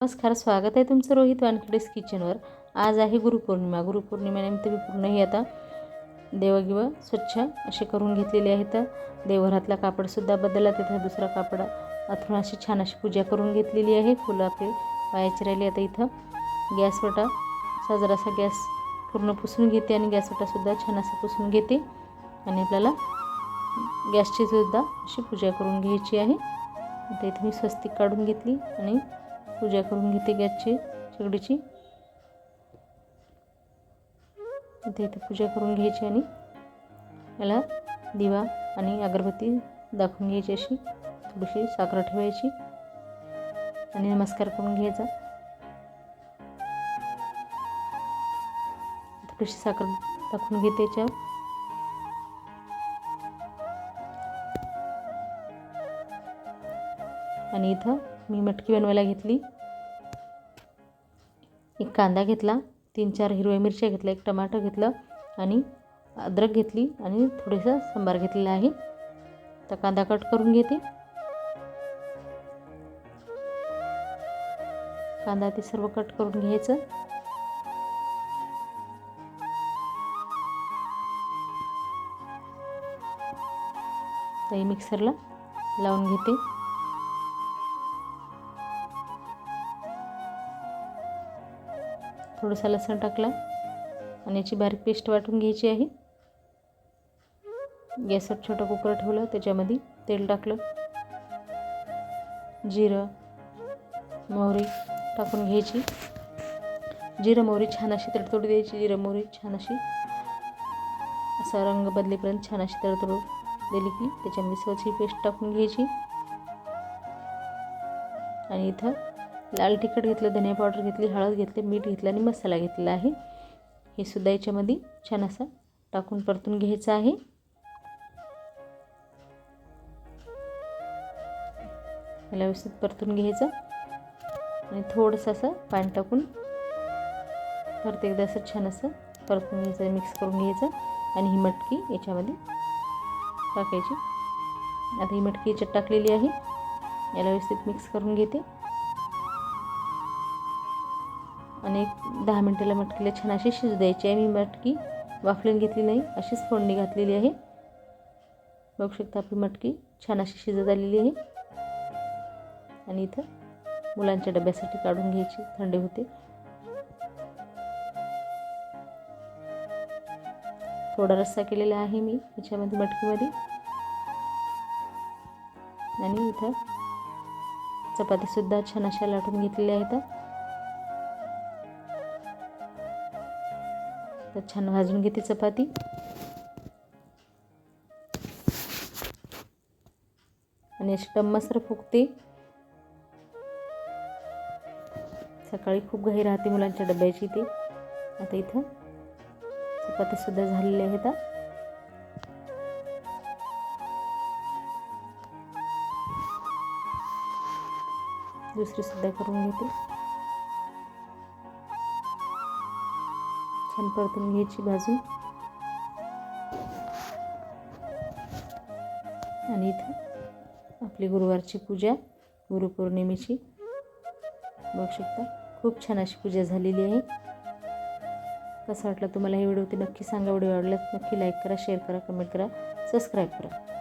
नमस्कार स्वागत आहे तुमचं रोहित वानखेडेस किचनवर. आज आहे गुरुपौर्णिमा. गुरुपौर्णिमेनिमित्त मी पूर्णही आता देवगिव स्वच्छ असे करून घेतलेले आहेत. देवघरातला कापडसुद्धा बदलला तिथं दुसरा कापड अथून अशी छान अशी पूजा करून घेतलेली आहे. फुलं आपली वायाची राहिली आता इथं. गॅसवटा असा जरासा गॅस पूर्ण पुसून घेते आणि गॅसवटासुद्धा छान असा पुसून घेते. आणि आपल्याला गॅसची सुद्धा अशी पूजा करून घ्यायची आहे. आता इथे मी स्वस्तिक काढून घेतली आणि पूजा करून घेते गॅसची शेगडीची. इथे इथे पूजा करून घ्यायची आणि याला दिवा आणि अगरबत्ती दाखवून घ्यायची अशी थोडीशी साखर ठेवायची. आणि नमस्कार करून घ्यायचा. थोडीशी साखर दाखवून घेते त्याच्या आणि इथं मी मटकी बनवायला घेतली. एक कांदा घेतला तीन चार हिरव्या मिरच्या घेतल्या एक टमाटर घेतलं आणि अद्रक घेतली आणि थोडंसं सांबार घेतलेला आहे. तर कांदा कट करून घेते. कांदा ते सर्व कट करून घ्यायचं. तर मिक्सरला लावून घेते. थोडासा लसण टाकला आणि याची बारीक पेस्ट वाटून घ्यायची आहे. गॅसवर छोटं कुकर ठेवलं त्याच्यामध्ये तेल टाकलं. जिरं मोहरी टाकून घ्यायची. जिरं मोहरी छान अशी तडतोड द्यायची. जिरं मोहरी छान अशी असा रंग बदलेपर्यंत छान अशी तडतोड दिली की त्याच्यामध्ये स्वच्छी पेस्ट टाकून घ्यायची. आणि इथं लाल तिखट घेतलं धनिया पावडर घेतली हळद घेतली मीठ घेतलं आणि मसाला घेतलेला आहे. हे सुद्धा याच्यामध्ये छान असं टाकून परतून घ्यायचं आहे. याला व्यवस्थित परतून घ्यायचं आणि थोडंसं असं पाणी टाकून परत एकदा असं छान असं परतून घ्यायचं मिक्स करून घ्यायचं आणि ही मटकी याच्यामध्ये टाकायची. आता ही मटकी याच्यात टाकलेली आहे. याला व्यवस्थित मिक्स करून घेते. आणि एक दहा मिनटाला मटकीला छान अशी शिजू द्यायची आहे. मी मटकी वाफलून घेतली नाही अशीच फोडणी घातलेली आहे. बघू शकता आपली मटकी छान अशी शिजत आलेली आहे. आणि इथं मुलांच्या डब्यासाठी काढून घ्यायची थंडी होते. थोडा रस्सा केलेला आहे मी याच्यामध्ये मटकीमध्ये. आणि इथं चपातीसुद्धा छान अशा लाटून घेतलेल्या आहेत. तर छान भाजून घेते चपाती. आणि अशी टम्मसर फुगते. सकाळी खूप घाई राहते मुलांच्या डब्याची ती. आता इथं चपातीसुद्धा झालेल्या आहेत दुसरी सुद्धा करून घेते. छान परतून घ्यायची बाजू. आणि इथं आपली गुरुवारची पूजा गुरुपौर्णिमेची. बघू शकता खूप छान अशी पूजा झालेली आहे. कसं वाटलं तुम्हाला हे व्हिडिओ? ते नक्की सांगा. व्हिडिओ आवडल्यास नक्की लाईक करा शेअर करा कमेंट करा सबस्क्राईब करा.